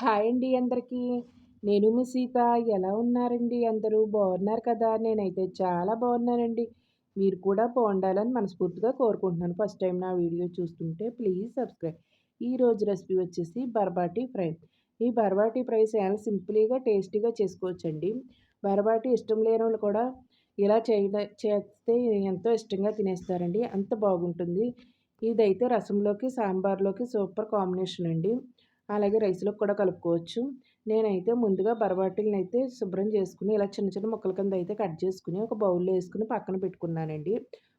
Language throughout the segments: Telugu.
హాయ్ అండి అందరికీ. నేను మీ సీత. ఎలా ఉన్నారండి? అందరూ బాగున్నారు కదా? నేనైతే చాలా బాగున్నానండి. మీరు కూడా బాగుండాలని మనస్ఫూర్తిగా కోరుకుంటున్నాను. ఫస్ట్ టైం నా వీడియో చూస్తుంటే ప్లీజ్ సబ్స్క్రైబ్. ఈ రోజు రెసిపీ వచ్చేసి బర్బాటీ ఫ్రై. ఈ బర్బాటీ ఫ్రై చాలా సింపుల్గా టేస్టీగా చేసుకోవచ్చండి. బర్బాటీ ఇష్టం లేని వాళ్ళు కూడా ఇలా చేయ చేస్తే ఎంతో ఇష్టంగా తినేస్తారండి. అంత బాగుంటుంది. ఇదైతే రసంలోకి సాంబార్లోకి సూపర్ కాంబినేషన్ అండి. అలాగే రైస్లో కూడా కలుపుకోవచ్చు. నేనైతే ముందుగా బరబాటిల్ని అయితే శుభ్రం చేసుకుని ఇలా చిన్న చిన్న ముక్కల కింద అయితే కట్ చేసుకుని ఒక బౌల్లో వేసుకుని పక్కన పెట్టుకున్నానండి.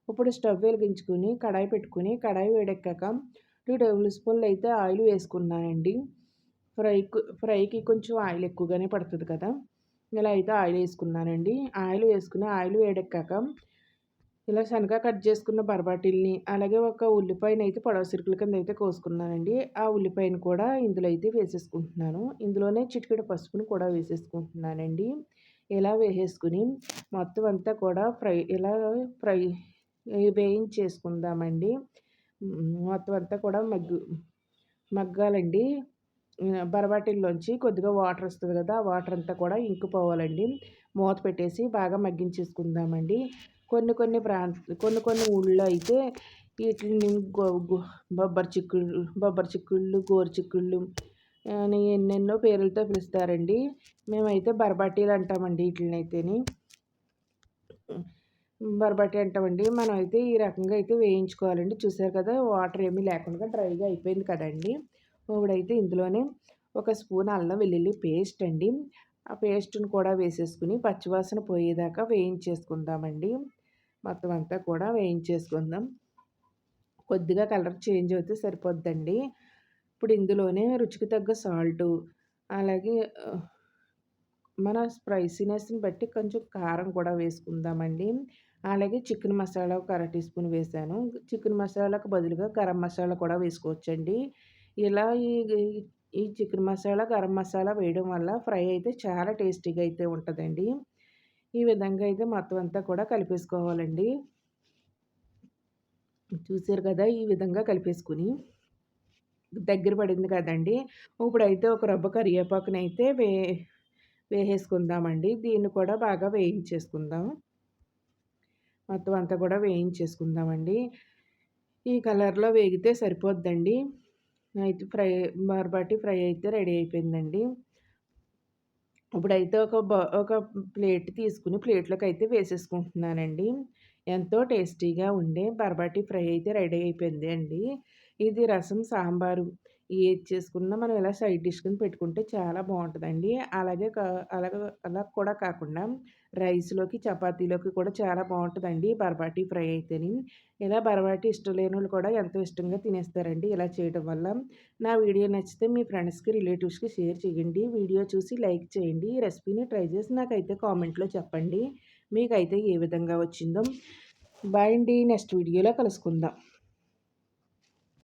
ఇప్పుడు స్టవ్ వెలిగించుకుని కడాయి పెట్టుకుని కడాయి వేడెక్కాక టూ టేబుల్ స్పూన్లు అయితే ఆయిల్ వేసుకున్నానండి. ఫ్రైకు ఫ్రైకి కొంచెం ఆయిల్ ఎక్కువగానే పడుతుంది కదా. ఇలా అయితే ఆయిల్ వేసుకున్నానండి. ఆయిల్ వేసుకుని ఆయిల్ వేడెక్కాక ఇలా శనగ కట్ చేసుకున్న బరబాటిల్ని అలాగే ఒక ఉల్లిపాయని అయితే పొడవ సిరుకుల కింద అయితే కోసుకున్నానండి. ఆ ఉల్లిపాయను కూడా ఇందులో అయితే వేసేసుకుంటున్నాను. ఇందులోనే చిటికెడు పసుపుని కూడా వేసేసుకుంటున్నానండి. ఇలా వేసేసుకుని మొత్తం అంతా కూడా ఫ్రై ఇలా ఫ్రై వేయించేసుకుందామండి. మొత్తం అంతా కూడా మగ్గు మగ్గాలండి. బరబాటిల్లోంచి కొద్దిగా వాటర్ వస్తుంది కదా ఆ వాటర్ అంతా కూడా ఇంకిపోవాలండి. మూత పెట్టేసి బాగా మగ్గించేసుకుందామండి. కొన్ని కొన్ని ప్రాంత కొన్ని కొన్ని ఊళ్ళో అయితే వీటిని బొబ్బరి చిక్కుళ్ళు బొబ్బరి చిక్కుళ్ళు గోరు చిక్కుళ్ళు అని ఎన్నెన్నో పేర్లతో పిలుస్తారండి. మేమైతే బరబాటీలు అంటామండి వీటిని అయితేని బరబాటి అంటామండి. మనం అయితే ఈ రకంగా అయితే వేయించుకోవాలండి. చూసారు కదా వాటర్ ఏమీ లేకుండా డ్రైగా అయిపోయింది కదండి. ఇప్పుడైతే ఇందులోనే ఒక స్పూన్ అల్లం వెల్లుల్లి పేస్ట్ అండి. ఆ పేస్ట్ని కూడా వేసేసుకుని పచ్చివాసన పోయేదాకా వేయించేసుకుందామండి. మొత్తం అంతా కూడా వేయించేసుకుందాం. కొద్దిగా కలర్ చేంజ్ అవుతే సరిపోద్దండి. ఇప్పుడు ఇందులోనే రుచికి తగ్గ సాల్టు అలాగే మన స్పైసీనెస్ని బట్టి కొంచెం కారం కూడా వేసుకుందామండి. అలాగే చికెన్ మసాలా ఒక అర టీ స్పూన్ వేసాను. చికెన్ మసాలాకు బదులుగా గరం మసాలా కూడా వేసుకోవచ్చండి. ఇలా ఈ ఈ చికెన్ మసాలా గరం మసాలా వేయడం వల్ల ఫ్రై అయితే చాలా టేస్టీగా అయితే ఉంటుందండి. ఈ విధంగా అయితే మొత్తం అంతా కూడా కలిపేసుకోవాలండి. చూసారు కదా ఈ విధంగా కలిపేసుకుని దగ్గర పడింది కదండి. ఇప్పుడైతే ఒక రబ్బ కరివేపాకుని అయితే వే వేసేసుకుందామండి. దీన్ని కూడా బాగా వేయించేసుకుందాం. మొత్తం అంతా కూడా వేయించేసుకుందామండి. ఈ కలర్లో వేగితే సరిపోద్దండి. అయితే ఫ్రై బర్బాటి ఫ్రై అయితే రెడీ అయిపోయిందండి. ఇప్పుడైతే ఒక ఒక ప్లేట్ తీసుకుని ప్లేట్లోకి అయితే వేసేసుకుంటున్నానండి. ఎంతో టేస్టీగా ఉండే బర్బాటి ఫ్రై అయితే రెడీ అయిపోయింది అండి. ఇది రసం సాంబారు. ఏది చేసుకున్నా మనం ఇలా సైడ్ డిష్ కింద పెట్టుకుంటే చాలా బాగుంటుందండి. అలాగే అలాగే అలా కూడా కాకుండా రైస్లోకి చపాతీలోకి కూడా చాలా బాగుంటుందండి బర్బాటీ ఫ్రై అయితేని. ఇలా బర్బాటీ ఇష్టం లేని వాళ్ళు కూడా ఎంతో ఇష్టంగా తినేస్తారండి ఇలా చేయడం వల్ల. నా వీడియో నచ్చితే మీ ఫ్రెండ్స్కి రిలేటివ్స్కి షేర్ చేయండి. వీడియో చూసి లైక్ చేయండి. ఈ రెసిపీని ట్రై చేసి నాకైతే కామెంట్లో చెప్పండి. మీకైతే ఏ విధంగా వచ్చిందో. బాయ్ అండి నెక్స్ట్ వీడియోలో కలుసుకుందాం.